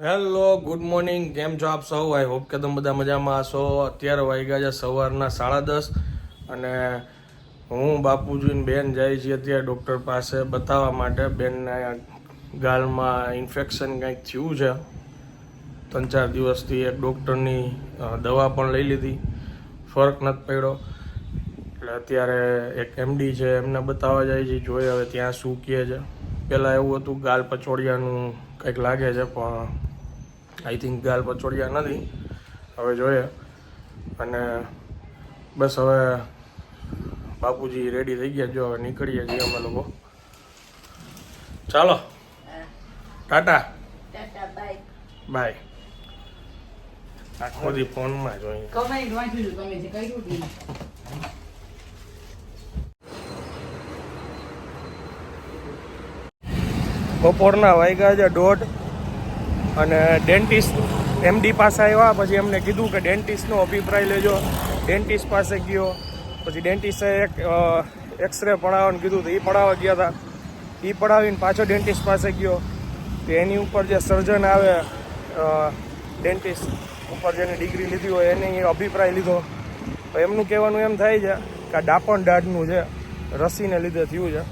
Hello good morning કેમ છો આપ સૌ? આઈ હોપ કે તમે બધા મજામાં હશો. અત્યારે વાગ્યા છે સવારના સાડા દસ અને હું બાપુજીને બેન જાય છે અત્યારે ડૉક્ટર પાસે બતાવવા માટે. બેનને ગાલમાં ઇન્ફેક્શન કંઈક થયું છે. ત્રણ ચાર દિવસથી એક ડૉક્ટરની દવા પણ લઈ લીધી. ફરક નથી પડ્યો. એટલે અત્યારે એક એમડી છે, એમને બતાવવા જાય છે, જોઈએ હવે ત્યાં શું કહે છે. પહેલાં એવું હતું ગાલ પચોડિયાનું કંઈક લાગે છે, પણ આઈ થિંક ગાલ પચોડિયા નથી. હવે જોઈએ. અને બસ હવે બાપુજી રેડી થઈ ગયા. જો હવે નીકળીએ છીએ અમે લોકો. ચાલો. ટાટા. Tata bye. બાય. આખો દી ફોનમાં જોઈએ કમેન્ટ વાંચ્યું છું તમે જે કર્યું બપોરના વાગ્યા છે દોઢ. અને ડેન્ટિસ્ટ એમડી પાસે આવ્યા, પછી એમને કીધું કે ડેન્ટિસ્ટનો અભિપ્રાય લેજો. ડેન્ટિસ્ટ પાસે ગયો, પછી ડેન્ટિસ્ટે એક એક્સરે પડાવવાનું કીધું તો એ પડાવવા ગયા હતા એ પડાવીને પાછો ડેન્ટિસ્ટ પાસે ગયો. તો એની ઉપર જે સર્જન આવે ડેન્ટિસ્ટ ઉપર જેની ડિગ્રી લીધી હોય એને અભિપ્રાય લીધો. તો એમનું કહેવાનું એમ થાય છે કે આ ડાપણ દાઢનું છે, રસીને લીધે થયું છે.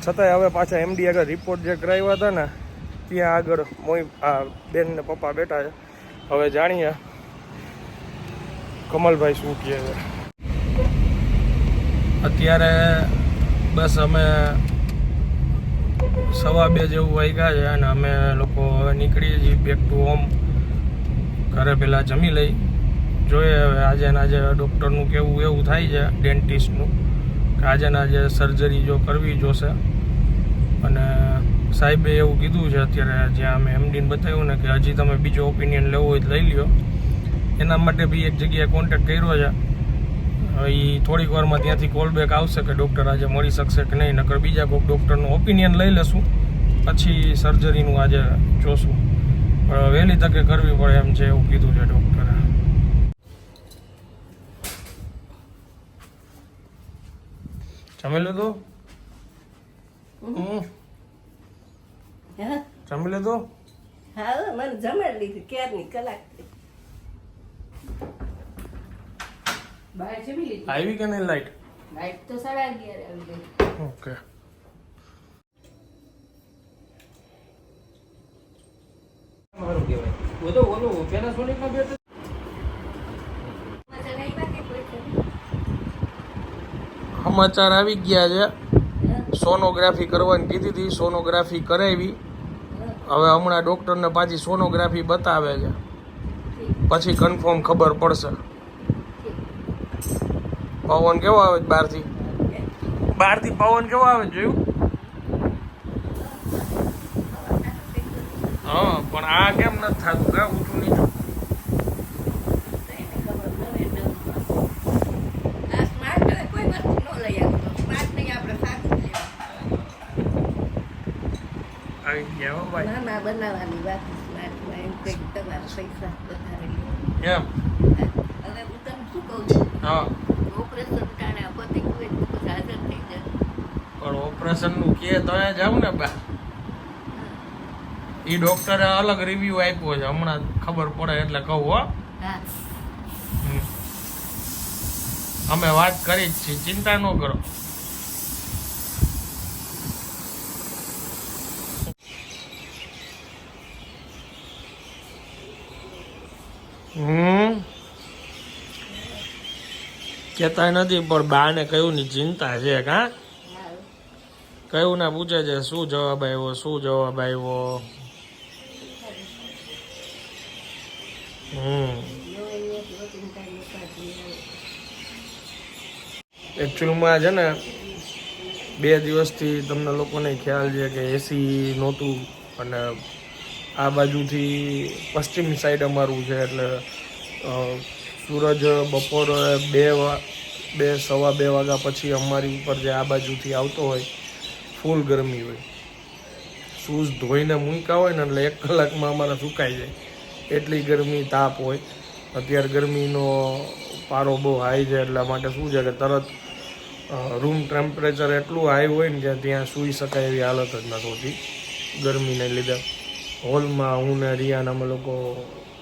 છતાંય હવે પાછા એમડી આગળ રિપોર્ટ જે કરાવ્યા હતા ને ત્યાં આગળ મોઈ, આ બેન ને પપ્પા બેઠા છે. હવે જાણીએ કમલભાઈ શું કહે છે. અત્યારે બસ અમે સવા બે જેવું વાગ્યા છે અને અમે લોકો હવે નીકળીએ છીએ બેક ટુ હોમ ઘરે પહેલાં જમી લઈ. જોઈએ હવે આજે ને આજે ડૉક્ટરનું કેવું, એવું થાય છે ડેન્ટિસ્ટનું કે આજે ને આજે સર્જરી જો કરવી જોશે. અને સાહેબે એવું કીધું છે અત્યારે જ્યાં અમે એમડીને બતાવ્યું ને કે હજી તમે બીજો ઓપિનિયન લેવો હોય તો લઈ લ્યો. એના માટે બી એક જગ્યાએ કોન્ટેક્ટ કર્યો છે. એ થોડીક વારમાં ત્યાંથી કોલ બેક આવશે કે ડૉક્ટર આજે મળી શકશે કે નહીં નકર બીજા કોઈક ડૉક્ટરનું ઓપિનિયન લઈ લેશું. પછી સર્જરીનું આજે જોશું. પણ વહેલી તકે કરવી પડે એમ છે એવું કીધું છે ડૉક્ટરે જમેલું તું જમી લીધું? હા મને જમાડી લીધી ક્યારની કલાક આવી કે નહીં લાઈટ? લાઈટ તો સાડા અગિયાર આવી ગઈ. ઓકે. કહેવાય. ઓલું? સમાચાર આવી ગયા છે. સોનોગ્રાફી કરવાની કીધી હતી સોનોગ્રાફી કરાવી હવે હમણાં ડૉક્ટરને પાછી સોનોગ્રાફી બતાવે છે. પછી કન્ફર્મ ખબર પડશે. પવન કેવો આવે છે બહારથી? બહારથી પવન કેવો આવે છે જોયું? હા પણ આ કેમ નથી થતું? કા ઊંચું નીચું એને ખબર ન હોય તો. આ smart હવે કોઈ વસ્તુ ન લઈ આવતો. smart નહીં આપણે સાદું જ લેવાનું. આવી ગયા ના, ના, બનાવવાની વાત smart એમ કંઈક તમારા પૈસા વધારે એમ? હવે હું તમને શું કહું છું? હા. ઓપરેશન ટાણે પતિ કોઈ હાજર થઈ જાય. પણ ઓપરેશનનું કે તો જાવ ને બા. એ ડોક્ટરે અલગ રિવ્યૂ આપ્યો છે. હમણાં ખબર પડે એટલે કહું હો. અમે વાત કરી જ છીએ. ચિંતા ન કરો. હમ. કેતા નથી, પણ બાને કયું ની ચિંતા છે કા કયું ના પૂછે છે, શું જવાબ આવ્યો શું જવાબ આવ્યો હમ. એકચ્યુઅલમાં છે ને, બે દિવસથી તમને લોકોને ખ્યાલ છે કે એસી નહોતું, અને આ બાજુથી પશ્ચિમ સાઈડ અમારું છે, એટલે સૂરજ બપોરે બે બે, સવા બે વાગ્યા પછી અમારી ઉપર જે આ બાજુથી આવતો હોય, ફૂલ ગરમી હોય. શૂઝ ધોઈને મૂક્યા હોય ને એટલે એક કલાકમાં અમારા સુકાઈ જાય. એટલી ગરમી તાપ હોય. અત્યારે ગરમીનો પારો બહુ હાઈ છે એટલા માટે શું છે કે તરત રૂમ ટેમ્પરેચર એટલું હાઈ હોય ને કે ત્યાં સૂઈ શકાય એવી હાલત જ નથી હોતી ગરમીને લીધે. હોલમાં હું ને રિયાને અમે લોકો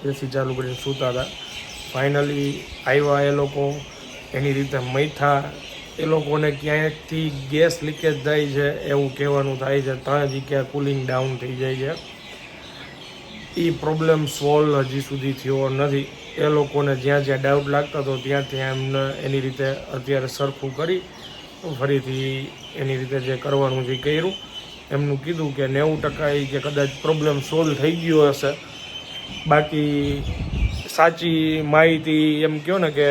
એસી ચાલુ કરીને સૂતા હતા. ફાઇનલી આવ્યા એ લોકો, એની રીતે મૈથા એ લોકોને ક્યાંયથી ગેસ લીકેજ થાય છે એવું કહેવાનું થાય છે. ત્યાં જગ્યા કુલિંગ ડાઉન થઈ જાય છે. એ પ્રોબ્લેમ સોલ્વ હજી સુધી થયો નથી. એ લોકોને જ્યાં જ્યાં ડાઉટ લાગતો હતો, ત્યાં ત્યાં એમને એની રીતે અત્યારે સરખું કરી ફરીથી એની રીતે જે કરવાનું છે કર્યું. એમનું કીધું કે નેવું ટકા એ કે કદાચ પ્રોબ્લેમ સોલ્વ થઈ ગયો હશે. બાકી સાચી માહિતી એમ કહો ને કે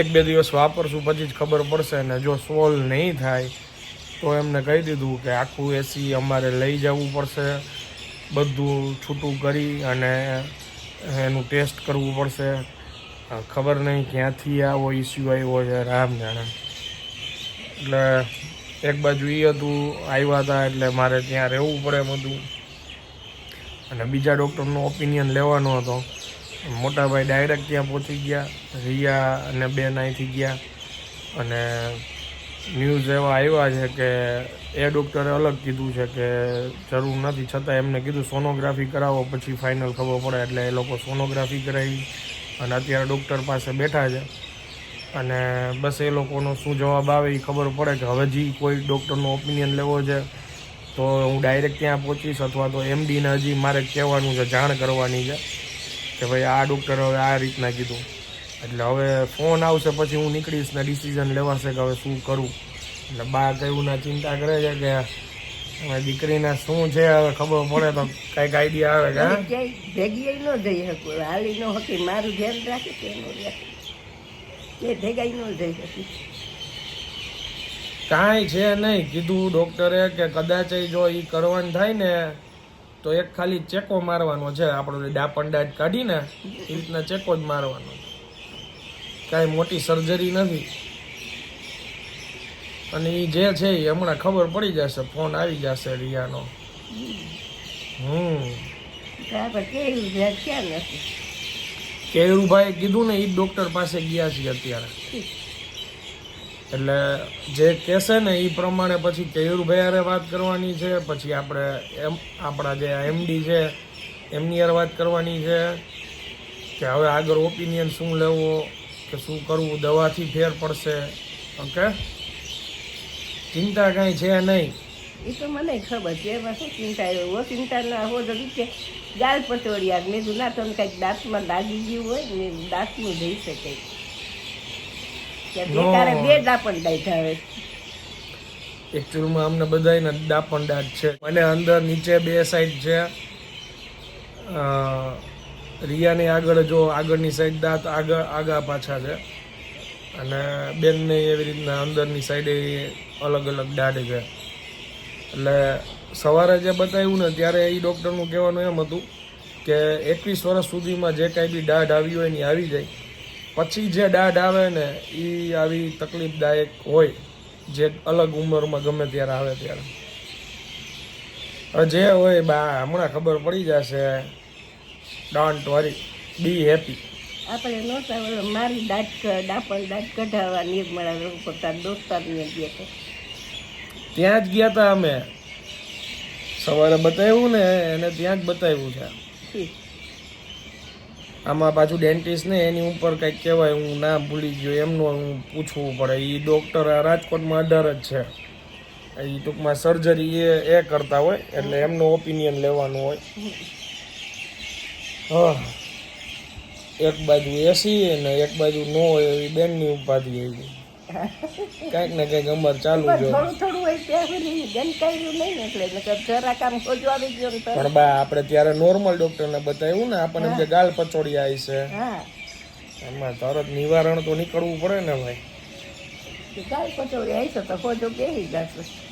એક બે દિવસ વાપરશું, પછી જ ખબર પડશે ને જો સોલ્વ નહીં થાય, તો એમને કહી દીધું કે આખું એસી અમારે લઈ જવું પડશે, બધું છૂટું કરી અને એનું ટેસ્ટ કરવું પડશે. ખબર નહીં ક્યાંથી આવો ઇસ્યુ આવ્યો છે, રામ જાણે. એટલે એક બાજુ એ હતું, આવ્યા હતા એટલે મારે ત્યાં રહેવું પડે હતું અને બીજા ડૉક્ટરનો ઓપિનિયન લેવાનો હતો. મોટાભાઈ ડાયરેક્ટ ત્યાં પહોંચી ગયા, રિયા અને બેન અહીંથી ગયા. અને ન્યૂઝ એવા આવ્યા છે કે એ ડૉક્ટરે અલગ કીધું છે કે જરૂર નથી, છતાં એમને કીધું સોનોગ્રાફી કરાવો, પછી ફાઇનલ ખબર પડે એટલે એ લોકો સોનોગ્રાફી કરાવી અને અત્યારે ડૉક્ટર પાસે બેઠા છે. અને બસ એ લોકોનો શું જવાબ આવે એ ખબર પડે કે હવે જી કોઈ ડૉક્ટરનો ઓપિનિયન લેવો છે તો હું ડાયરેક્ટ ત્યાં પહોંચીશ અથવા તો એમડીને હજી મારે કહેવાનું છે જાણ કરવાની છે કે ભાઈ આ ડૉક્ટર હવે આ રીતના કીધું. એટલે હવે ફોન આવશે પછી હું નીકળીશ ને ડિસિઝન લેવાશે કે હવે શું કરું. એટલે બા કયું ના ચિંતા કરે છે કે દીકરીને શું છે હવે ખબર પડે તો કંઈક આઈડિયા આવે કે ભેગી ન જઈ શકું હાલી ન હકી મારું ધ્યાન રાખે કે એનું રાખે. કે ભેગાઈ ન જઈ શકી. કાંઈ છે નહીં. કીધું ડૉક્ટરે કે કદાચ જો એ કરવાનું થાય ને તો એક ખાલી ચેકો મારવાનો છે. આપણો દાટ કાઢીને એ રીતના ચેકો જ મારવાનો. કાંઈ મોટી સર્જરી નથી. અને એ જે છે એ હમણાં ખબર પડી જશે. ફોન આવી જશે રિયાનો. હમ. આપણે કેવું ધ્યાન ક્યાં નથી. કેયુરભાઈ કીધું ને એ ડૉક્ટર પાસે ગયા છીએ અત્યારે. એટલે જે કહેશે ને એ પ્રમાણે પછી કેયુરભાઈ વાત કરવાની છે, પછી આપણે એમ, આપણા જે એમડી છે, એમની યાર વાત કરવાની છે, કે હવે આગળ ઓપિનિયન શું લેવો, કે શું કરવું, દવાથી ફેર પડશે, ઓકે? ચિંતા કાંઈ છે નહીં. એ તો મને ખબર છે, એમાં શું ચિંતા એવો ચિંતા ના હો તો કે ગાલ પચોડિયા મેં કીધું, ના તમને કંઈક દાંતમાં દાગી ગયું હોય ને, દાંતનું જઈ શકે. તારે બે દાપણ દાઢા હોય. એકચ્યુઅલમાં અમને બધાને દાપણ દાંત છે. અને અંદર નીચે બે સાઈડ છે. અ, રિયાની આગળ જો આગળની સાઈડ દાંત આગળ આગા પાછા છે. અને બેનને એવી રીતના અંદરની સાઈડે અલગ અલગ દાઢ છે. એટલે સવારે જે બતાવ્યું ને ત્યારે એ ડૉક્ટરનું કહેવાનું એમ હતું કે એકવીસ વર્ષ સુધીમાં જે કાંઈ બી દાઢ આવી હોય ને આવી જાય. પછી જે દાઢ આવે ને એ આવી તકલીફદાયક હોય જે અલગ ઉંમરમાં ગમે ત્યારે આવે ત્યારે. હવે જે હોય બા હમણાં ખબર પડી જશે ડોન્ટ વરી બી હેપી. આપણે નહોતા મારી દાંત ડાપણ દાંત કઢાવવા નિર્મળા પોતા દોસ્તારને ગયા તો ત્યાં જ ગયા હતા અમે. સવારે બતાવ્યું ને એને ત્યાં જ બતાવ્યું છે. આમાં પાછું ડેન્ટિસ્ટ ને એની ઉપર કંઈક કહેવાય હું ના ભૂલી ગયો એમનું હું પૂછવું પડે. એ ડૉક્ટર આ રાજકોટમાં અઢાર જ છે. એ ટૂંકમાં સર્જરી એ એ કરતા હોય એટલે એમનો ઓપિનિયન લેવાનું હોય. હા. એક બાજુ એસી ને એક બાજુ નો હોય એવી બેનની ઉપાધિ આવી કાંઈક ને કંઈક અમારે ચાલુ જો ને પણ બા આપણે ત્યારે નોર્મલ ડોક્ટર ડૉક્ટરને બતાવ્યું ને આપણને જે ગાલ પચોડી આવી છે. હા. એમાં તરત નિવારણ તો નીકળવું પડે ને ભાઈ. ગાલ પચોડી આવી છે તો ખોજો કેવી જશે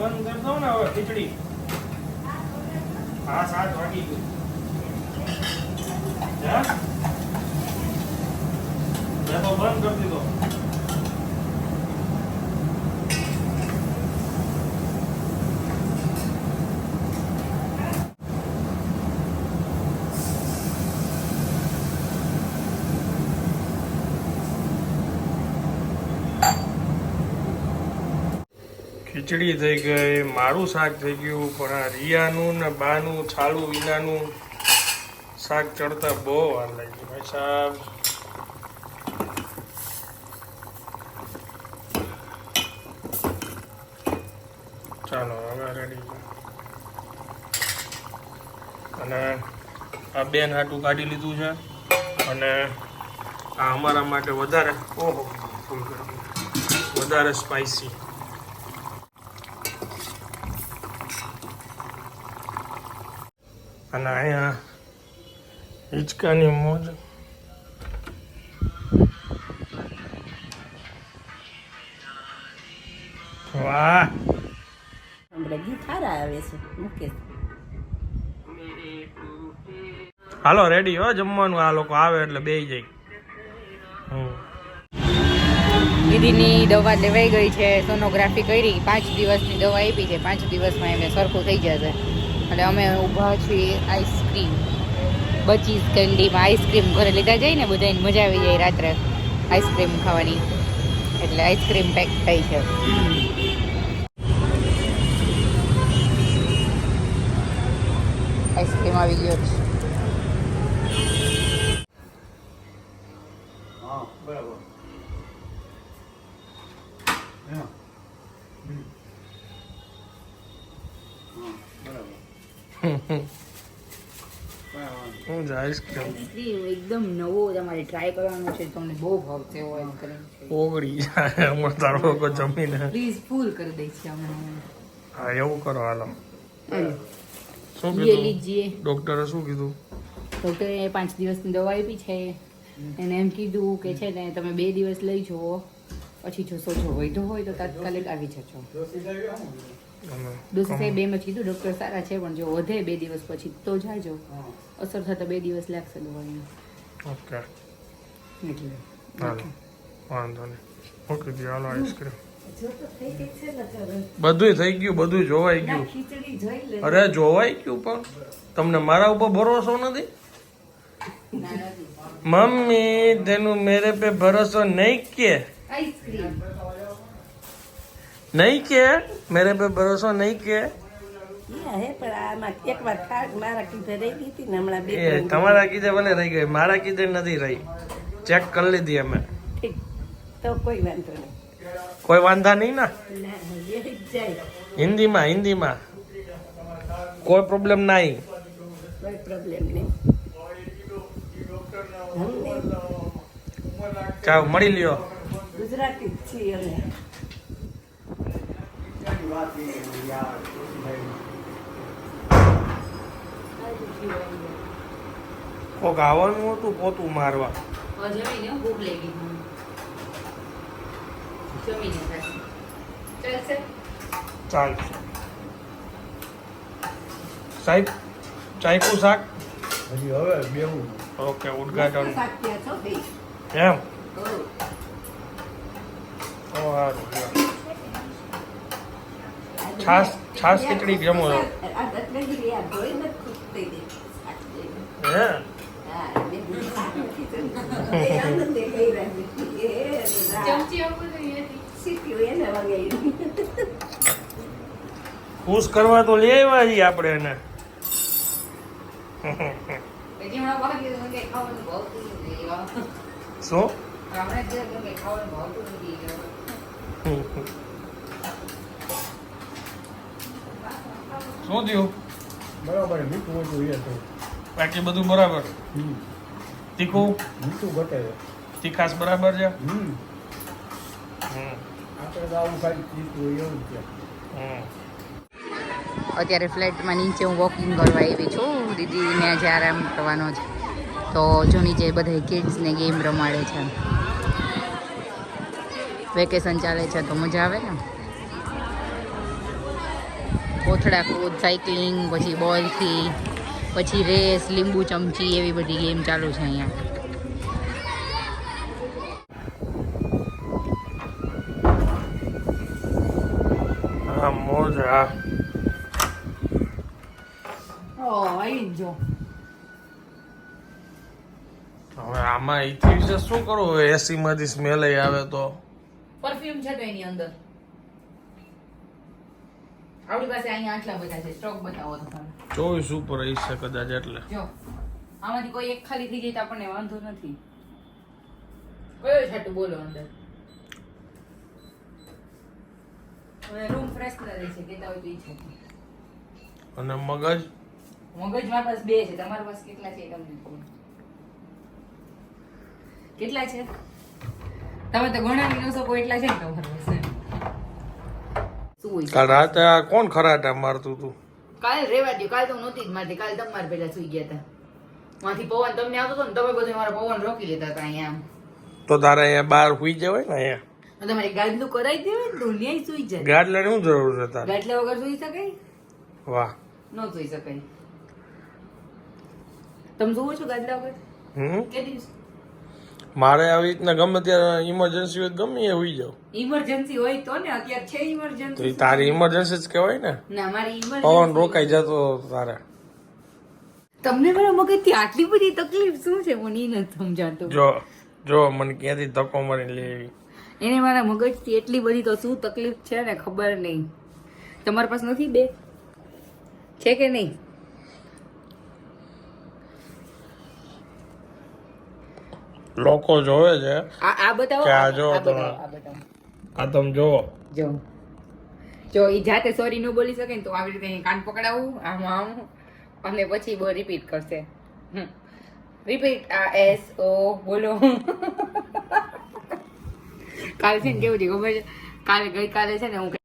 બંધ કરી દો ને હવે ખીચડી. હા સાત વાગી ગયું ખીચડી થઈ ગઈ, મારું શાક થઈ ગયું, પણ આ રિયાનું ને બાનું છાલું વિનાનું શાક ચડતા બહુ વાર લાગી ભાઈ સાહેબ. ચાલો, હવે રેડી અને આ બેન હાટું કાઢી લીધું છે, અને આ અમારા માટે વધારે ઓહો વધારે સ્પાઇસી અને અહીંયા હિંચકાની મોજ વાહ હાલો રેડી હો જમવાનું? આ લોકો આવે એટલે બે જાય. દીદીની દવા લેવાઈ ગઈ છે સોનોગ્રાફી કરી. પાંચ દિવસની દવા આપી છે. પાંચ દિવસમાં એમને સરખું થઈ જશે. એટલે અમે ઊભા છીએ આઈસ્ક્રીમ, બચીસ કેન્ડીમાં આઈસ્ક્રીમ ઘરે લીધા જાય ને બધાને મજા આવી જાય રાત્રે આઈસ્ક્રીમ ખાવાની. એટલે આઈસ્ક્રીમ પેક થઈ છે. આઈસ્ક્રીમ આવી ગયો છે. બરાબર. હું જાઈશ આઈસ્ક્રીમ એકદમ નવો તમારે ટ્રાય કરવાનો છે. તમને બહુ ભાવતે હોય એમ કરીને. ઓગળી જાય. હમણાં તારો લોકો જમીને પ્લીઝ ફૂલ કરી દઈ છે અમે હા. એવું કરો હાલો. શું કીધું? લીજીએ. ડોક્ટરે શું કીધું? ડૉક્ટરે પાંચ દિવસની દવા આપી છે. એને એમ કીધું કે છે ને તમે બે દિવસ લઈ જુઓ. પછી જોશો જો વૈધો હોય તો તાત્કાલિક આવી જજો. દોસ્ત સાહેબ એમ જ કીધું ડૉક્ટર સારા છે પણ જો વધે બે દિવસ પછી તો જાજો. અસર થતા બે દિવસ લાગશે દવાની ઓકે. એટલે વાંધો નહીં. ઓકે જી હાલો આઈસ્ક્રીમ. બધું થઈ ગયું બધું જોવાઈ ગયું. ખીચડી જોઈ લે. અરે જોવાઈ ગયું પણ. તમને મારા ઉપર ભરોસો નથી? મમ્મી તેનું મેરે પે ભરોસો નહીં કે. આઈસ્ક્રીમ નહીં કે મેરે પે ભરોસો નહીં કે. તમારા કીધે ભલે રહી ગઈ મારા કીધે નથી રહી. ચેક કરી લીધી અમે. તો કોઈ વાંધો નહીં. કોઈ વાંધા નહીં ના? હિન્દીમાં હિન્દીમાં. કોઈ પ્રોબ્લેમ નહીં. કોઈ પ્રોબ્લેમ નહીં. મળી લ્યો. ગુજરાતી છીએ અમે. કોક આવવાનું હતું પોતું મારવા. જમીને ભૂખ લાગી જમીને ચાલશે? ચાલશે. સાહેબ ચાયકું શાક? હજી હવે બેવું ઓકે ઉદઘાટન. એમ. ઓ હારું છાસ છાશ ખીચડી જમો. હે. ખુશ કરવા તો લે આવ્યા છીએ આપણે એને શું હમણાં જ ગયો તો કંઈ ખાવાનું ભાવતું નથી શું થયું? બરાબર મીઠું ઓછું એ તો. બાકી બધું બરાબર? હમ. તીખું? મીઠું ઘટે છે તીખાસ બરાબર છે? હમ. હમ. આપણે તો આવું ખાલી ચીજું એવું છે. હમ. અત્યારે ફ્લેટમાં નીચે હું વોકિંગ કરવા આવી છું. દીદીને આજે આરામ કરવાનો છે. તો જો નીચે બધા કિડ્સને ગેમ રમાડે છે. વેકેશન ચાલે છે તો મજા આવે ને? કોથળા કૂદ સાયકલિંગ પછી બોલથી પછી રેસ લીંબુ ચમચી એવી બધી ગેમ ચાલુ છે અહીંયા. હા મોજ હવે આમાં ઈથી વિશે શું કરવું? એસી માંથી સ્મેલ આવે તો. પરફ્યુમ છે તો એની અંદર. આપણી પાસે અહીંયા આટલા બધા છે સ્ટોક બતાવો તો તમે. ચોવીસ ઉપર હશે કદાચ એટલે. જો આમાંથી કોઈ એક ખાલી થઈ જાય તો આપણને વાંધો નથી. કયો છાટું બોલો અંદર? હવે રૂમ ફ્રેશનર છે કેતા હોય તો ઈ છે અને મગજ? મગજ મારા પાસે બે છે તમારા પાસે કેટલા છે તમને કેટલા છે? તમે તો ગણાવી ન શકો એટલા છે ને તમારા પાસે. શું હોય? કાલ રાતે આ કોણ ખરાટા મારતું તું? કાલે રેવા દે કાલે તો હું નહોતી જ મારતી. કાલે તમારે પેલા સુઈ ગયા હતા માંથી પવન તમને આવતો હતો ને તમે બધું મારા પવન રોકી લેતા હતા અહીંયા. તો તારે અહીંયા બહાર સુઈ જવાય ને અહીંયા? તમારે ગાદલું કરાવી દેવાય ને તો ન્યાય સુઈ જાય ગાડલાની શું જરૂર છે તારે? ગાટલા વગર સુઈ શકાય? વાહ. ન સુઈ શકાય. તમે જુઓ છો ગાદલા વગર? હમ? કે દિવસ? મારે આવી રીતના ગમે ત્યારે ઇમરજન્સી હોય ગમે એ હોઈ જાવ ઇમરજન્સી હોય તો ને અત્યારે છે ઇમરજન્સી તારી ઇમરજન્સી જ કહેવાય ને? ના મારી પવન રોકાઈ જતો તારે. તમને મારા મગજથી આટલી બધી તકલીફ શું છે? મને નથી સમજાતું. જો જો મને ક્યાંથી ધક્કો મારી લેવી એને મારા મગજથી એટલી બધી તો શું તકલીફ છે ને ખબર નહીં. તમારી પાસે નથી બે? છે કે નહીં? લોકો જોવે છે આ બતાવો કે આ જો તમે. આ તમે જો જો. જો એ જાતે સોરી ન બોલી શકે ને તો આવી રીતે કાન પકડાવું આમ આમ અને પછી બો રિપીટ કરશે. રિપીટ આ એસ ઓ બોલો. કાલે છે ને કેવું છે? ખબર છે? કાલે ગઈકાલે છે ને હું